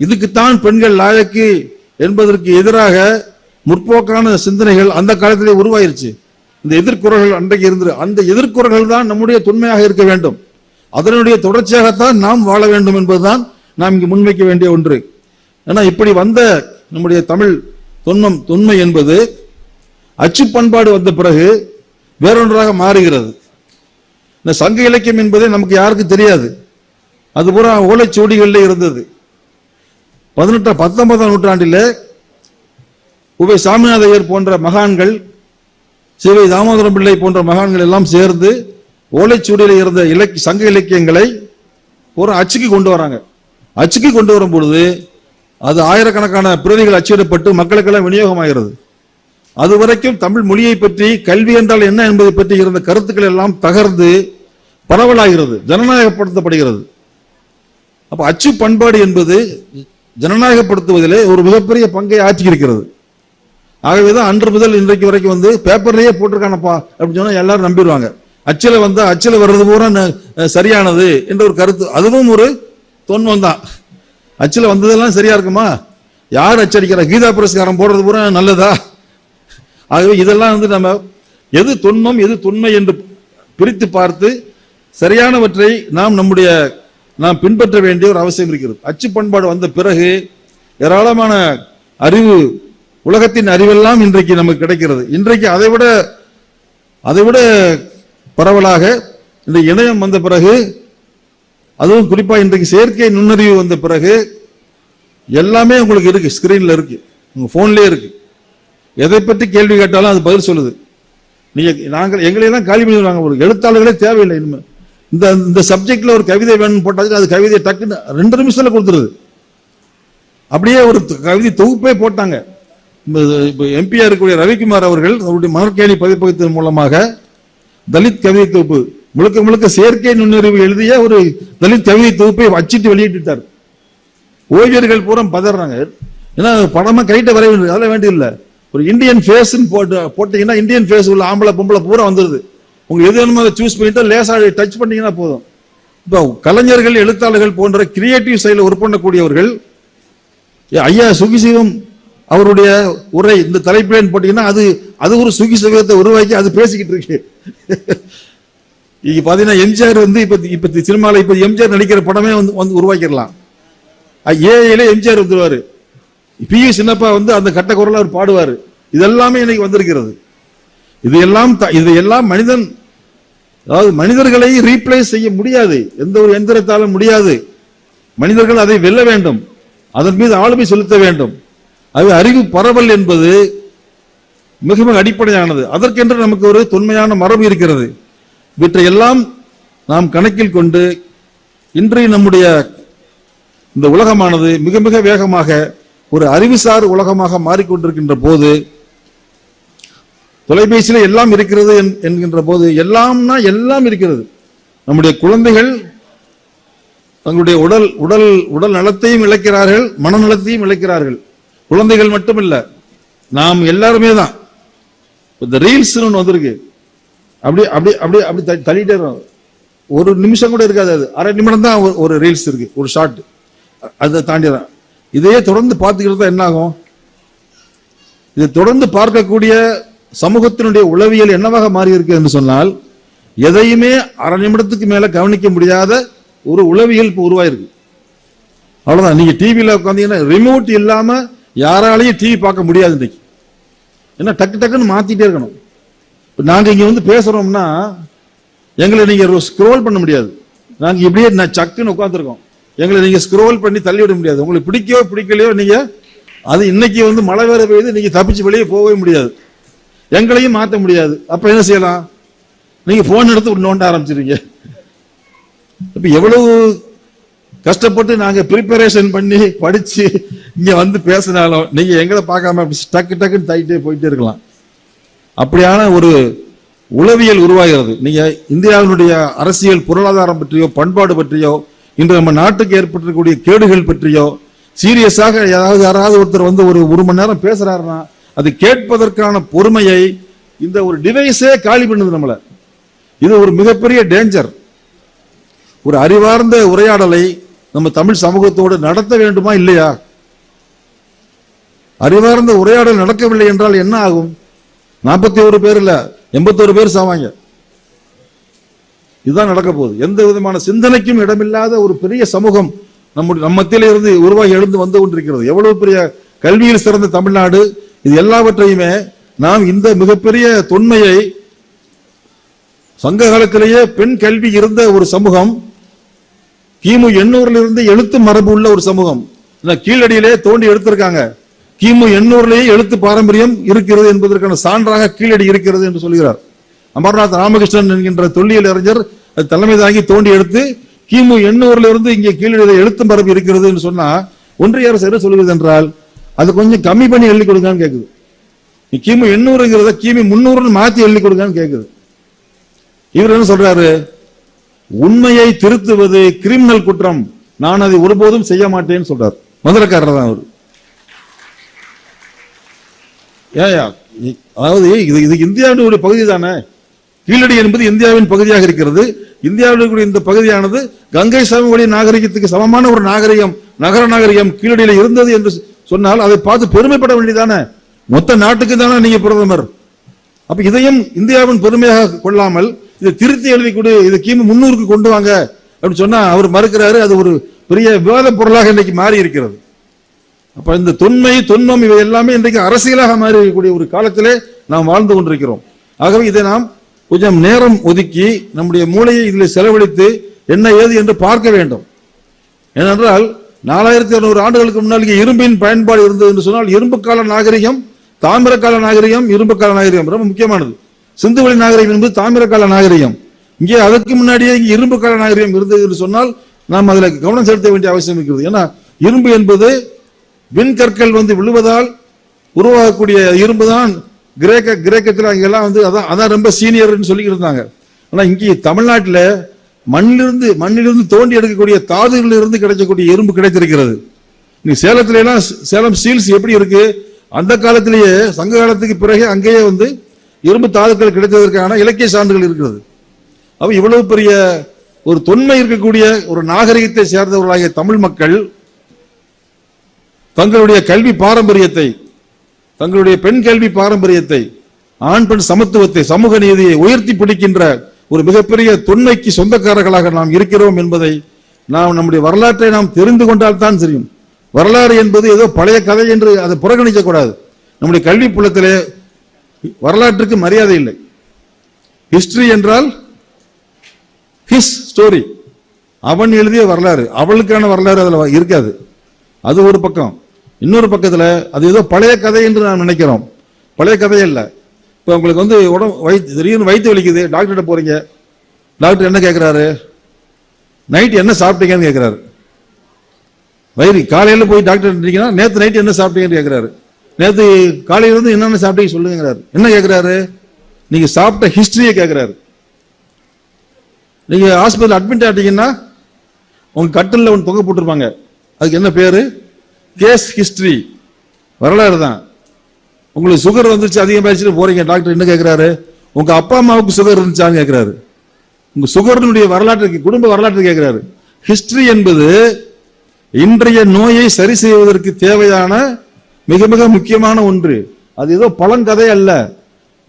இதுக்குத்தான் பெண்கள் லாயக்கு என்பதற்கு எதிராக முற்போக்கான சிந்தனைகள் அந்த காலத்திலே உருவாயிருச்சு. இந்த எதிர்குறல்கள் அன்றைக்கு இருந்தது. அந்த எதிர்குறல்கள் தான் நம்முடைய தொன்மையாக இருக்க வேண்டும். அதனுடைய தொடர்ச்சியாகத்தான் நாம் வாழ வேண்டும் என்பதுதான் நாம் இங்கு முன்வைக்க வேண்டிய ஒன்று. ஏன்னா இப்படி வந்த நம்முடைய தமிழ் தொன்மம் தொன்மை என்பது அச்சு பண்பாடு வந்த பிறகு வேறொன்றாக மாறுகிறது. இந்த சங்க இலக்கியம் என்பதே நமக்கு யாருக்கும் தெரியாது. அது பூரா ஓலைச்சுவடிகளில் இருந்தது. பதினெட்டாம் பத்தொன்பதாம் நூற்றாண்டில் உவை சாமிநாதையர் போன்ற மகான்கள் சிவை தாமோதரம் பிள்ளை போன்ற மகான்கள் எல்லாம் சேர்ந்து ஓலைச்சுவடியில் இருந்த இலக்கிய சங்க இலக்கியங்களை ஒரு அச்சுக்கு கொண்டு வராங்க. அச்சுக்கு கொண்டு வரும் பொழுது அது ஆயிரக்கணக்கான பிரதிகள் அச்சிடப்பட்டு மக்களுக்கெல்லாம் விநியோகமாகிறது. அது வரைக்கும் தமிழ் மொழியை பற்றி கல்வி என்றால் என்ன என்பதை பற்றி இருந்த கருத்துக்கள் எல்லாம் தகர்ந்து பரவலாகிறது ஜனநாயகப்படுத்தப்படுகிறது. அப்போ அச்சு பண்பாடு என்பது ஜனநாயகப்படுத்துவதிலே ஒரு மிகப்பெரிய பங்கை ஆற்றியிருக்கிறது. ஆகவேதான் அன்று முதல் இன்றைக்கு வரைக்கும் வந்து பேப்பர்லயே போட்டிருக்கானப்பா அப்படின்னு சொன்னா எல்லாரும் நம்பிடுவாங்க. அச்சில வந்தா அச்சில வர்றது பூரா ந- சரியானது என்ற ஒரு கருத்து. அதுவும் ஒரு தொன்மம் தான். அச்சில வந்ததெல்லாம் சரியா இருக்குமா? யார் அச்சடிக்கிறா? கீதா புரஸ்காரம் போடுறது பூரா நல்லதா? ஆகவே இதெல்லாம் வந்து நம்ம எது தொன்மம் எது தொன்மை என்று பிரித்து பார்த்து சரியானவற்றை நாம் நம்முடைய நாம் பின்பற்ற வேண்டிய ஒரு அவசியம் இருக்கிறது. அச்சு பண்பாடு வந்த பிறகு ஏராளமான அறிவு உலகத்தின் அறிவெல்லாம் இன்றைக்கு நமக்கு கிடைக்கிறது. இன்றைக்கு அதை விட அதை விட பரவலாக இந்த இணையம் வந்த பிறகு அதுவும் குறிப்பாக இன்றைக்கு செயற்கை நுண்ணறிவு வந்த பிறகு எல்லாமே உங்களுக்கு இருக்கு ஸ்கிரீன்ல இருக்கு. உங்க போன்லயே இருக்கு. எதை பற்றி கேள்வி கேட்டாலும் அது பதில் சொல்லுது. நீங்க நாங்கள் எங்களையெல்லாம் காலி பண்ணிடுவாங்க ஒரு எழுத்தாளர்களே தேவையில்லை இனிமேல் இந்த இந்த சப்ஜெக்ட்ல ஒரு கவிதை வேணும்னு போட்டாச்சு அது கவிதை டக்குன்னு ரெண்டு நிமிஷத்துல கொடுத்துருது. அப்படியே ஒரு கவிதை தொகுப்பே போட்டாங்க. இப்போ எம்பியா இருக்கக்கூடிய ரவிக்குமார் அவர்கள் அவருடைய மனக்கேலி பதிப்பகத்தின் மூலமாக தலித் கவிதை தொகுப்பு முழுக்க முழுக்க செயற்கை நுண்ணறிவு எழுதிய ஒரு தலித் கவிதை தொகுப்பை அச்சிட்டு வெளியிட்டுட்டார். ஓவியர்கள் பூரா பதறாங்க. ஏன்னா படமா கைட்ட வரைய வேண்டியது அதெல்லாம் வேண்டியதில்லை. ஒரு இந்தியன் ஃபேஸ் போட்டு போட்டீங்கன்னா இந்தியன் ஃபேஸ் உள்ள ஆம்பளை பொம்பளை பூரா வந்துருது. உங்களுக்கு எது வேணுமோ அதை சூஸ் பண்ணிட்டு லேசா டச் பண்ணீங்கன்னா போதும். இப்போ கலைஞர்கள் எழுத்தாளர்கள் போன்ற கிரியேட்டிவ் சைடில் ஒர்க் பண்ணக்கூடியவர்கள் ஐயா சுகிசிவம் அவருடைய உரை இந்த தலைப்பிலேன்னு போட்டீங்கன்னா அது அது ஒரு சுகிசிவத்தை உருவாக்கி அது பேசிக்கிட்டு இருக்கு. இங்கே பார்த்தீங்கன்னா எம்ஜிஆர் வந்து இப்போ இப்போ சினிமாவில் இப்போ எம்ஜிஆர் நடிக்கிற படமே வந்து வந்து உருவாக்கிடலாம். ஏஐல எம்ஜிஆர் வந்துருவாரு. பி சின்னப்பா வந்து அந்த கட்ட குரலில் அவர் பாடுவார். இதெல்லாமே இன்னைக்கு வந்திருக்கிறது. இது எல்லாம் த- இது எல்லாம் மனிதன் அதாவது மனிதர்களை ரீப்ளேஸ் செய்ய முடியாது. எந்த ஒரு எந்திரத்தாலும் முடியாது. மனிதர்கள் அதை வெல்ல வேண்டும். அதன் மீது ஆளுமை செலுத்த வேண்டும். அது அறிவு பரவல் என்பது மிக மிக அடிப்படையானது. அதற்கென்று நமக்கு ஒரு தொன்மையான மரபு இருக்கிறது. இவற்றை எல்லாம் நாம் கணக்கில் கொண்டு இன்றைய நம்முடைய இந்த உலகமானது மிக மிக வேகமாக ஒரு அறிவுசார் உலகமாக மாறிக்கொண்டிருக்கின்ற போது தொலைபேசியில் எல்லாம் இருக்கிறது என்கின்ற போது எல்லாம்னா எல்லாம் இருக்கிறது. நம்முடைய குழந்தைகள் தங்களுடைய உடல் உடல் உடல் நலத்தையும் இழக்கிறார்கள் மனநலத்தையும் இழக்கிறார்கள். குழந்தைகள் மட்டுமில்ல நாம் எல்லாருமே தான். இந்த ரீல்ஸ் ஒன்று வந்திருக்கு. அப்படி அப்படி அப்படி அப்படி தள்ளிட்டே ஒரு நிமிஷம் கூட இருக்காது அது. அரை நிமிடம் தான் ஒரு- ரீல்ஸ் இருக்கு ஒரு ஷார்ட் அதை தாண்டி தான் இதையே தொடர்ந்து பார்த்துக்கிறது தான் என்ன ஆகும் இதை தொடர்ந்து பார்க்கக்கூடிய சமூகத்தினுடைய உளவியல் என்னவாக மாறி இருக்கு என்று சொன்னால் எதையுமே அரை நிமிடத்துக்கு மேல கவனிக்க முடியாத ஒரு உளவியல் இப்போ உருவாயிருக்கு. அவ்வளவுதான். நீங்க டிவியில உட்காந்தீங்கன்னா ரிமோட் இல்லாம யாராலையும் டிவி பார்க்க முடியாது இன்னைக்கு. ஏன்னா டக்கு டக்குன்னு மாத்திட்டே இருக்கணும். இப்போ நாங்க இங்க வந்து பேசுறோம்னா எங்களை நீங்க ஸ்க்ரோல் பண்ண முடியாது. நாங்க இப்படியே நான் சக்குன்னு உட்காந்துருக்கோம் எங்களை நீங்க ஸ்க்ரோல் பண்ணி தள்ளி விட முடியாது. உங்களுக்கு பிடிக்கவோ பிடிக்கலையோ நீங்க அது இன்னைக்கு வந்து மழை வேற பெய்யுது நீங்க தப்பிச்சு வெளியே போகவே முடியாது. எங்களையும் மாற்ற முடியாது. அப்ப என்ன செய்யலாம்? நீங்க போன் எடுத்து நோண்ட ஆரம்பிச்சிருங்க இப்ப எவ்வளவு கஷ்டப்பட்டு நாங்க ப்ரிப்பரேஷன் பண்ணி படிச்சு இங்க வந்து பேசினாலும் நீங்க எங்களை பார்க்காம அப்படி டக்கு டக்குன்னு தள்ளிட்டே போயிட்டே இருக்கலாம். அப்படியான ஒரு உளவியல் உருவாகிறது. நீங்க இந்தியாவினுடைய அரசியல் பொருளாதாரம் பற்றியோ பண்பாடு பற்றியோ இன்று நம்ம நாட்டுக்கு ஏற்பட்டிருக்கக்கூடிய கேடுகள் பற்றியோ சீரியஸாக யாராவது யாராவது ஒருத்தர் வந்து ஒரு ஒரு மணி நேரம் பேசுறாருன்னா அது கேட்பதற்கான பொறுமையை இந்த ஒரு டிவைஸே காலி பண்ணுது நம்மளை. இது ஒரு மிகப்பெரிய டேஞ்சர் ஒரு அறிவார்ந்த உரையாடலை நம்ம தமிழ் சமூகத்தோடு நடத்த வேண்டுமா இல்லையா? அறிவார்ந்த உரையாடல் நடக்கவில்லை என்றால் என்ன ஆகும்? நாற்பத்தி ஒரு பேர் இல்லை எண்பத்தோரு பேர் சாவாங்க. இதுதான் நடக்க போகுது. எந்த விதமான சிந்தனைக்கும் இடமில்லாத ஒரு பெரிய சமூகம் நம்முடைய நம்ம இருந்து உருவாகி எழுந்து வந்து கொண்டிருக்கிறது. எவ்வளவு பெரிய கல்வியில் சிறந்த தமிழ்நாடு இது எல்லாவற்றையுமே நாம் இந்த மிகப்பெரிய தொன்மையை சங்க காலத்திலேயே பெண் கல்வி இருந்த ஒரு சமூகம் கிமு எண்ணூறுல இருந்து எழுத்து மரபு உள்ள ஒரு சமூகம். கீழடியிலே தோண்டி எடுத்திருக்காங்க. கிமு எண்ணூறுலேயே எழுத்து பாரம்பரியம் இருக்கிறது என்பதற்கான சான்றாக கீழடி இருக்கிறது என்று சொல்கிறார். அமர்நாத் ராமகிருஷ்ணன் என்கின்ற தொல்லியல் அறிஞர் அது தலைமை தாங்கி தோண்டி எடுத்து கிமு எண்ணூறுல இருந்து இங்கே கீழடி எழுத்து மரபு இருக்கிறது என்று சொன்னா ஒன்றிய அரசு என்ன சொல்கிறது என்றால் அது கொஞ்சம் கம்மி பண்ணி எழுதி கொடுங்கன்னு கேக்குது. நீ கிமு எண்ணூறுங்கிறத கிமு முன்னூறுன்னு மாத்தி எழுதி கொடுங்கன்னு கேட்குது இவர் என்ன சொல்றாரு? உண்மையை திருத்துவது கிரிமினல் குற்றம். நான் அதை ஒருபோதும் செய்ய மாட்டேன்னு சொல்றார். முதலக்காரர் தான் அவர். ஏயா அதாவது இது இது இந்தியாவினுடைய பகுதி தானே? கீழடி என்பது இந்தியாவின் பகுதியாக இருக்கிறது. இந்தியாவில் இந்த பகுதியானது கங்கை சமவெளி நாகரிகத்துக்கு சமமான ஒரு நாகரிகம் நகர நாகரிகம் கீழடியில் இருந்தது என்று சொன்னால் அதை பார்த்து பெருமைப்பட வேண்டியதானே? மொத்த நாட்டுக்கு தானே நீங்க பிரதமர்? அப்ப இதையும் இந்தியாவின் பெருமையாக கொள்ளாமல் இதை திருத்தி எழுதி கொடு இது கிமு முன்னூறுக்கு கொண்டு வாங்க அப்படின்னு சொன்னா அவர் மறுக்கிறாரு. அது ஒரு பெரிய விவாத பொருளாக இன்னைக்கு மாறி இருக்கிறது அப்ப இந்த தொன்மை தொன்மம் இவை எல்லாமே இன்றைக்கு அரசியலாக மாறி இருக்கக்கூடிய ஒரு காலத்திலே நாம் வாழ்ந்து கொண்டிருக்கிறோம். ஆகவே இதை நாம் கொஞ்சம் நேரம் ஒதுக்கி நம்முடைய மூளையை இதில் செலவழித்து என்ன ஏது என்று பார்க்க வேண்டும். ஏனென்றால் நாலாயிரத்தி இருநூறு ஆண்டுகளுக்கு முன்னால் இங்கே இரும்பின் பயன்பாடு இருந்தது என்று சொன்னால் இரும்பு கால நாகரிகம் தாமிர கால நாகரிகம் இரும்பு கால நாகரிகம். ரொம்ப முக்கியமானது. சிந்துவெளி நாகரிகம் என்பது தாமிர கால நாகரிகம். இங்கே அதற்கு முன்னாடியே இங்கே இரும்பு கால நாகரிகம் இருந்தது என்று சொன்னால் நாம் அதில் கவனம் செலுத்த வேண்டிய அவசியம் இருக்கிறது. ஏன்னா இரும்பு என்பது விண்கற்கள் வந்து விழுவதால் உருவாகக்கூடிய இரும்பு தான் கிரேக்க கிரேக்கத்தில் அங்கெல்லாம் வந்து அதான் அதான் ரொம்ப சீனியர்னு சொல்லிக்கிட்டு இருந்தாங்க. ஆனால் இங்கே தமிழ்நாட்டில் மண்ணிலிருந்து மண்ணிலிருந்து தோண்டி எடுக்கக்கூடிய தாதுகளில் இருந்து கிடைக்கக்கூடிய இரும்பு கிடைத்திருக்கிறது. நீ சேலத்துல எல்லாம் சேலம் சீல்ஸ் எப்படி இருக்கு? அந்த காலத்திலேயே சங்க காலத்துக்கு பிறகு அங்கேயே வந்து இரும்பு தாதுக்கள் கிடைத்ததற்கான இலக்கிய சான்றுகள் இருக்கிறது. அப்ப இவ்வளவு பெரிய ஒரு தொன்மை இருக்கக்கூடிய ஒரு நாகரிகத்தை சேர்ந்தவர்களாகிய தமிழ் மக்கள் தங்களுடைய கல்வி பாரம்பரியத்தை தங்களுடைய பெண் கல்வி பாரம்பரியத்தை ஆண் பெண் சமத்துவத்தை சமூக நீதியை உயர்த்தி பிடிக்கின்ற ஒரு மிகப்பெரிய தொன்மைக்கு சொந்தக்காரர்களாக நாம் இருக்கிறோம் என்பதை நாம் நம்முடைய வரலாற்றை நாம் தெரிந்து கொண்டால் தான் தெரியும். வரலாறு என்பது ஏதோ பழைய கதை என்று அதை புறக்கணிக்கக்கூடாது. நம்முடைய கல்வி புலத்திலே வரலாற்றுக்கு மரியாதை இல்லை. ஹிஸ்டரி என்றால் ஹிஸ் ஸ்டோரி அவன் எழுதிய வரலாறு. அவளுக்கான வரலாறு அதில் இருக்காது. அது ஒரு பக்கம். இன்னொரு பக்கத்தில் அது ஏதோ பழைய கதை என்று நாம் நினைக்கிறோம். பழைய கதை இல்லை. இப்போ உங்களுக்கு வந்து உடம்பு வயிற்று திடீர்னு வயிற்று வலிக்குது டாக்டர்கிட்ட போகிறீங்க டாக்டர் என்ன கேட்குறாரு நைட் என்ன சாப்பிட்டீங்கன்னு கேட்குறாரு வயிறு காலையில் போய் டாக்டர் இருந்தீங்கன்னா நேற்று நைட்டு என்ன சாப்பிட்டீங்கன்னு கேட்குறாரு நேற்று காலையில் இருந்து என்னென்ன சாப்பிட்டீங்க சொல்லுங்கிறாரு. என்ன கேட்குறாரு நீங்கள் சாப்பிட்ட ஹிஸ்ட்ரியை கேட்குறாரு நீங்கள் ஹாஸ்பிட்டல் அட்மிட் ஆட்டீங்கன்னா உங்கள் கட்டிலில் ஒன்று தொகை போட்டிருப்பாங்க. அதுக்கு என்ன பேர்? கேஸ் ஹிஸ்ட்ரி வரலாறு தான். உங்களுக்கு சுகர் வந்துருச்சு அதிகமாகிடுச்சு போறீங்க. டாக்டர் என்ன கேட்குறாரு உங்க அப்பா அம்மாவுக்கு சுகர் இருந்துச்சான்னு கேட்குறாரு உங்க சுகர்னுடைய வரலாற்று குடும்ப வரலாற்று கேட்குறாரு ஹிஸ்டரி என்பது இன்றைய நோயை சரி செய்வதற்கு தேவையான மிக மிக முக்கியமான ஒன்று. அது ஏதோ பழங்கதை அல்ல.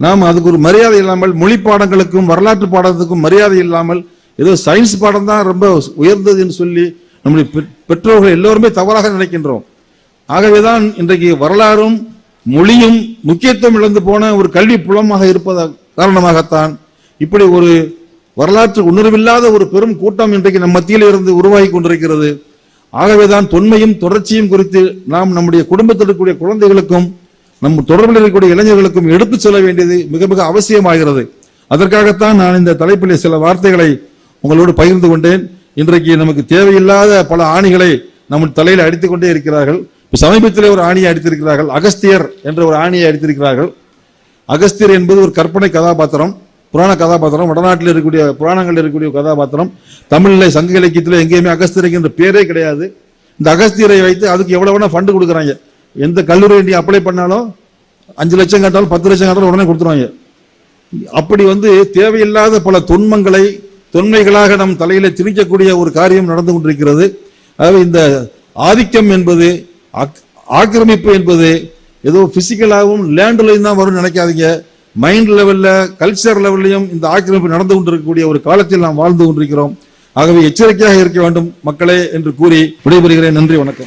நாம் அதுக்கு ஒரு மரியாதை இல்லாமல் மொழி பாடங்களுக்கும் வரலாற்று பாடத்துக்கும் மரியாதை இல்லாமல் ஏதோ சயின்ஸ் பாடம் தான் ரொம்ப உயர்ந்தது என்று சொல்லி நம்முடைய பெற்றோர்கள் எல்லோருமே தவறாக நினைக்கின்றோம். ஆகவேதான் இன்றைக்கு வரலாறும் மொழியும் முக்கியத்துவம் இழந்து போன ஒரு கல்வி புலமாக இருப்பத காரணமாகத்தான் இப்படி ஒரு வரலாற்று உணர்வில்லாத ஒரு பெரும் கூட்டம் இன்றைக்கு நம் மத்தியில் இருந்து உருவாகி கொண்டிருக்கிறது. ஆகவேதான் தொன்மையும் தொடர்ச்சியும் குறித்து நாம் நம்முடைய குடும்பத்தில் இருக்கக்கூடிய குழந்தைகளுக்கும் நம் தொடர்பில் இருக்கக்கூடிய இளைஞர்களுக்கும் எடுத்துச் செல்ல வேண்டியது மிக மிக அவசியமாகிறது. அதற்காகத்தான் நான் இந்த தலைப்பிலே சில வார்த்தைகளை உங்களோடு பகிர்ந்து கொண்டேன். இன்றைக்கு நமக்கு தேவையில்லாத பல ஆணிகளை நம்ம தலையில் அடித்துக்கொண்டே இருக்கிறார்கள். சமீபத்தில் ஒரு ஆணியை அடித்திருக்கிறார்கள். அகஸ்தியர் என்ற ஒரு ஆணியை அடித்திருக்கிறார்கள். அகஸ்தியர் என்பது ஒரு கற்பனை கதாபாத்திரம் புராண கதாபாத்திரம் வடநாட்டில் இருக்கக்கூடிய புராணங்களில் இருக்கக்கூடிய கதாபாத்திரம். தமிழில் சங்க இலக்கியத்தில் எங்கேயுமே அகஸ்தியர் என்ற பேரே கிடையாது. இந்த அகஸ்தியரை வைத்து அதுக்கு எவ்வளோ வேணா ஃபண்டு கொடுக்குறாங்க. எந்த கல்லூரி நீ அப்ளை பண்ணாலும் அஞ்சு லட்சம் கேட்டாலும் பத்து லட்சம் கேட்டாலும் உடனே கொடுத்துருவாங்க. அப்படி வந்து தேவையில்லாத பல தொன்மங்களை தொன்மைகளாக நம் தலையில திணிக்கக்கூடிய ஒரு காரியம் நடந்து கொண்டிருக்கிறது. அதாவது இந்த ஆதிக்கம் என்பது ஆக்கிரமிப்பு என்பது ஏதோ பிசிக்கலாகவும் லேண்ட்லையும் தான் வரும்னு நினைக்காதீங்க. மைண்ட் லெவலில் கல்ச்சர் லெவல்லையும் இந்த ஆக்கிரமிப்பு நடந்து கொண்டிருக்கக்கூடிய ஒரு காலத்தில் நாம் வாழ்ந்து கொண்டிருக்கிறோம். ஆகவே எச்சரிக்கையாக இருக்க வேண்டும் மக்களே என்று கூறி விடைபெறுகிறேன். நன்றி வணக்கம்.